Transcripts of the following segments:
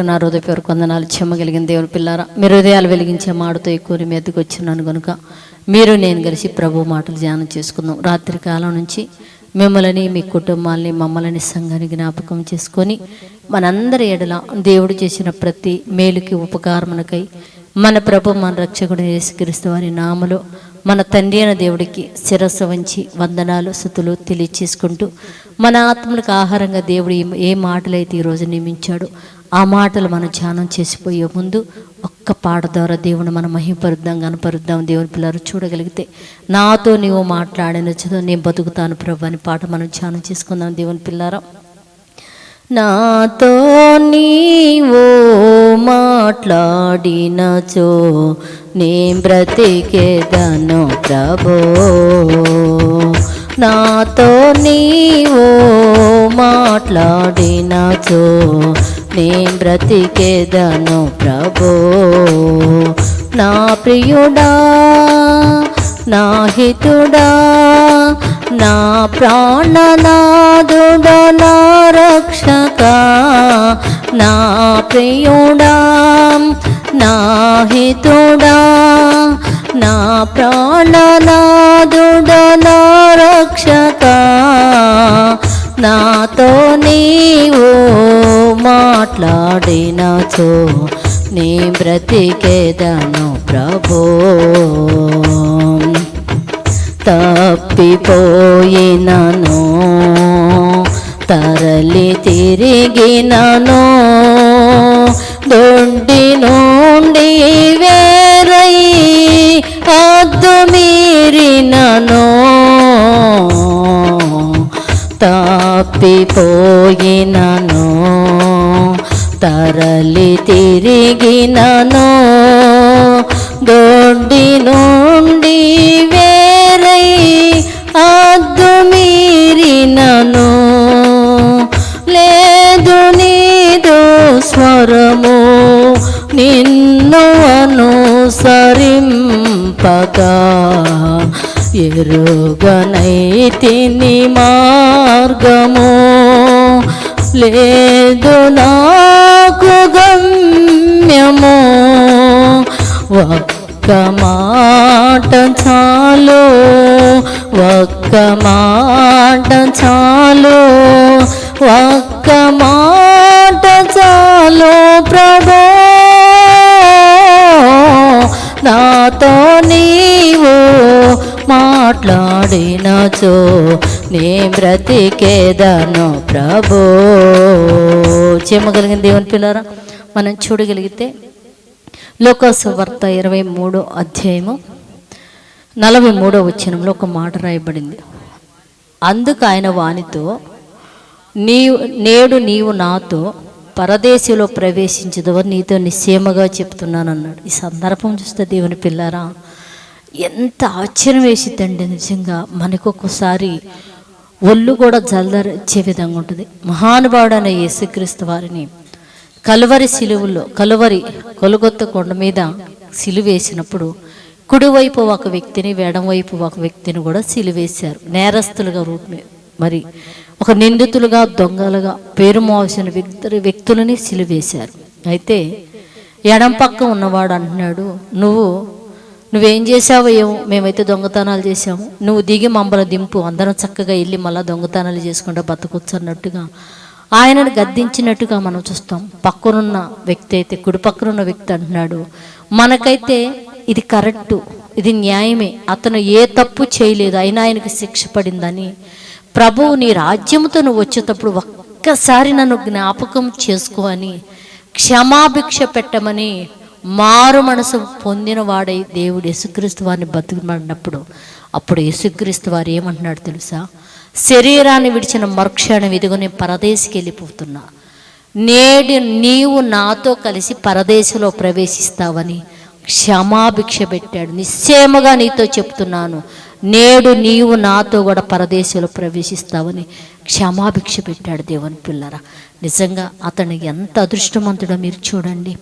అందరికీ నా హృదయపూర్వక వందనాలు చెమ్మగలిగిన దేవుని పిల్లారా మీరు హృదయాలు వెలిగించే మాటతో ఎక్కువ మీ ఎద్దుకు వచ్చినాను కనుక మీరు నేను కలిసి ప్రభు మాటలు ధ్యానం చేసుకుందాం. రాత్రి కాలం నుంచి మిమ్మల్ని మీ కుటుంబాలని మమ్మల్ని సంఘాన్ని జ్ఞాపకం చేసుకొని మనందరి ఎడల దేవుడు చేసిన ప్రతి మేలుకి ఉపకారమునకై మన ప్రభు మన రక్షకుడు యేసుక్రీస్తు వారి నామలో మన తండ్రి అయిన దేవుడికి శిరస్సు వంచి వందనాలు స్థుతులు తెలియచేసుకుంటూ మన ఆత్మలకు ఆహారంగా దేవుడు ఏ- మాటలైతే ఈరోజు నియమించాడో ఆ మాటలు మనం ధ్యానం చేసిపోయే ముందు ఒక్క పాట ద్వారా దేవుని మనం మహింపరుద్దాం కనపరుద్దాం దేవుని పిల్లలు చూడగలిగితే. నాతో నీవు మాట్లాడిన నేను బతుకుతాను ప్రభు అని పాట మనం ధ్యానం చేసుకుందాం దేవుని పిల్లారా. నాతో నీవు మాట్లాడినచో నీ బ్రతికేదను ప్రభో. నాతో నీవు మాట్లాడినచో నీ బ్రతికేదను ప్రభో. నా ప్రియుడా నా హితుడా నా ప్రాణనాదుడా నా రక్షక. నా ప్రియుడా నా హితుడా నా ప్రాణనాదుడా నా రక్షక. నాతో నీవు మాట్లాడినచో నీ బ్రతికేదను ప్రభో. తప్పిపోయినను తరలి తిరిగినను. దొడ్డి నుండి వేరై అద్దు మీరినను. తప్పిపోయిన తరలి తిరిగినను. దొడ్డి నుండి వేరై అద్దు మీరినను. లేదు నీదు స్వరము నిన్ను అనుసరింపగా ఎరుగనైతిని మార్గము లేదు నాకు గమ్యము. ఒక్క మాట చాలు ఒక్క మాట చాలు ఒక్క మాట చాలు ప్రభా. నాతో నీవు మాట్లాడినచో నీ బ్రతికేదను ప్రభో. చెమ్మగలిగిన దేవుని పిల్లరా మనం చూడగలిగితే లోకసువార్త ఇరవై మూడో అధ్యాయము నలభై మూడో వచ్చినంలో ఒక మాట రాయబడింది. అందుకు ఆయన వానితో నీవు నేడు నీవు నాతో పరదేశంలో ప్రవేశించదవని నీతో నిశ్చయముగా చెప్తున్నాను అన్నాడు ఈ సందర్భం చూస్తే దేవుని పిల్లారా ఎంత ఆశ్చర్యం వేసిద్దండి నిజంగా. మనకొకసారి ఒళ్ళు కూడా జల్దరిచ్చే విధంగా ఉంటుంది. మహానుభావుడైన యేసుక్రీస్తు వారిని కలువరి సిలువలో కలువరి కొలుగొత్త కొండ మీద సిలువేసినప్పుడు కుడివైపు ఒక వ్యక్తిని ఎడంవైపు ఒక వ్యక్తిని కూడా సిలువేశారు నేరస్తులుగా రూపమే మరి ఒక నిందితులుగా దొంగలుగా పేరు మోసిన వ్యక్తులు వ్యక్తులని సిలివేశారు. అయితే ఎడం పక్క ఉన్నవాడు అంటున్నాడు నువ్వు నువ్వేం చేసావో ఏమో మేమైతే దొంగతనాలు చేసాము నువ్వు దిగి మమ్మల్ని దింపు అందరం చక్కగా వెళ్ళి మళ్ళీ దొంగతనాలు చేసుకుంటా బతకొచ్చు అన్నట్టుగా ఆయనను గద్దించినట్టుగా మనం చూస్తాం. పక్కనున్న వ్యక్తి అయితే కుడి పక్కనున్న వ్యక్తి అంటున్నాడు మనకైతే ఇది కరెక్టు ఇది న్యాయమే. అతను ఏ తప్పు చేయలేదు అయినా ఆయనకు శిక్ష పడిందని ప్రభువు నీ రాజ్యముతో నువ్వు వచ్చేటప్పుడు ఒక్కసారి నన్ను జ్ఞాపకం చేసుకో అని క్షమాభిక్ష పెట్టమని మారు మనసు పొందిన వాడై దేవుడు యేసుక్రీస్తు వారిని బతుకుమన్నప్పుడు అప్పుడు యేసుక్రీస్తు వారు ఏమంటున్నాడు తెలుసా? శరీరాన్ని విడిచిన మరుక్షణం ఇదిగో నేను పరదేశికి వెళ్ళిపోతున్నా. నేడు నీవు నాతో కలిసి పరదేశంలో ప్రవేశిస్తావని క్షమాభిక్ష పెట్టాడు. నిశ్చయముగా నీతో చెప్తున్నాను. నేడు నీవు నాతో కూడా పరదేశంలో ప్రవేశిస్తావని క్షమాభిక్ష పెట్టాడు దేవుని పిల్లరా. నిజంగా అతను ఎంత అదృష్టవంతుడో మీరు చూడండి.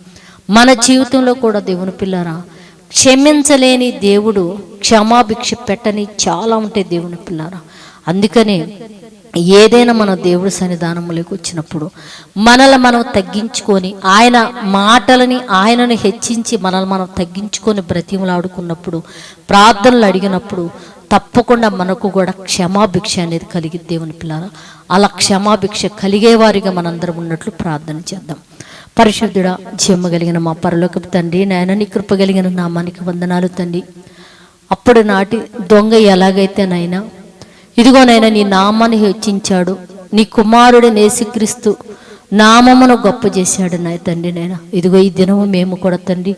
మన జీవితంలో కూడా దేవుని పిల్లరా క్షమించలేని దేవుడు క్షమాభిక్ష పెట్టని చాలా ఉంటాయి దేవుని పిల్లరా. అందుకనే ఏదైనా మన దేవుడి సన్నిధానంలోకి వచ్చినప్పుడు మనల్ని మనం తగ్గించుకొని ఆయన మాటలని ఆయనను హెచ్చించి మనల్ని మనం తగ్గించుకొని బ్రతిమలాడుకున్నప్పుడు ప్రార్థనలు అడిగినప్పుడు తప్పకుండా మనకు కూడా క్షమాభిక్ష అనేది కలిగి దేవుని పిల్లల అలా క్షమాభిక్ష కలిగేవారిగా మనందరం ఉన్నట్లు ప్రార్థన చేద్దాం. పరిశుద్ధుడా జీవమ కలిగిన మా పరలోకపు తండ్రి నాయన నీ కృప కలిగిన నామానికి వందనాలు తండ్రి. అప్పుడు నాటి దొంగ ఎలాగైతే నైనా ఇదిగోనైనా నీ నామాన్ని హెచ్చించాడు. నీ కుమారుడు నేసిక్రీస్తు నామమును గొప్ప చేశాడు నా తండ్రి నేను ఇదిగో ఈ దినము మేము కూడా తండ్రి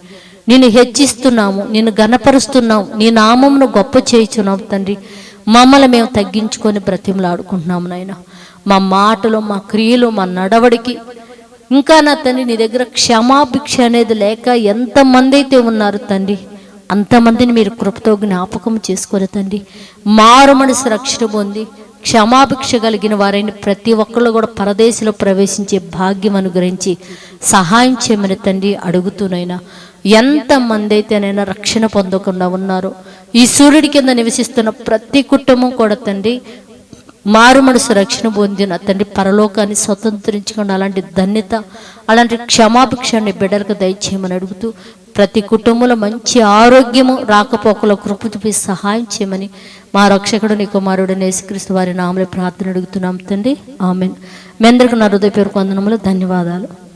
నిన్ను హెచ్చిస్తున్నాము నిన్ను గనపరుస్తున్నాము నీ నామమును గొప్ప చేయుచున్నాము తండ్రి. మమ్మల్ని మేము తగ్గించుకొని బ్రతిమలాడుకుంటున్నాము నాయన. మా మాటలు మా క్రియలు మా నడవడికి ఇంకా నా తండ్రి నీ దగ్గర క్షమాభిక్ష అనేది లేక ఎంతమంది అయితే ఉన్నారు తండ్రి అంతమందిని మీరు కృపతో జ్ఞాపకం చేసుకోరు తండ్రి. మారు మనసు రక్షణ పొంది క్షమాభిక్ష కలిగిన వారైన ప్రతి ఒక్కళ్ళు కూడా పరదేశంలో ప్రవేశించే భాగ్యం అనుగ్రహించి సహాయం చేయమని తండ్రి అడుగుతూనైనా ఎంతమంది అయితేనైనా రక్షణ పొందకుండా ఉన్నారో. ఈ సూర్యుడి కింద నివసిస్తున్న ప్రతి కుటుంబం కూడా తండ్రి మారు మనసు రక్షణ పొందిన తండ్రి పరలోకాన్ని స్వతంత్రించుకున్న అలాంటి ధన్యత అలాంటి క్షమాభిక్షాన్ని బిడ్డలకు దయచేయమని అడుగుతూ ప్రతి కుటుంబంలో మంచి ఆరోగ్యము రాకపోకల కృప చూపి సహాయం చేయమని మా రక్షకుడు నీ కుమారుడు నేసుక్రీస్తు వారి నామలే ప్రార్థన అడుగుతున్నాం తండ్రి. ఆమె మీ అందరికీ నా హృదయ పేరు కొందనములు ధన్యవాదాలు.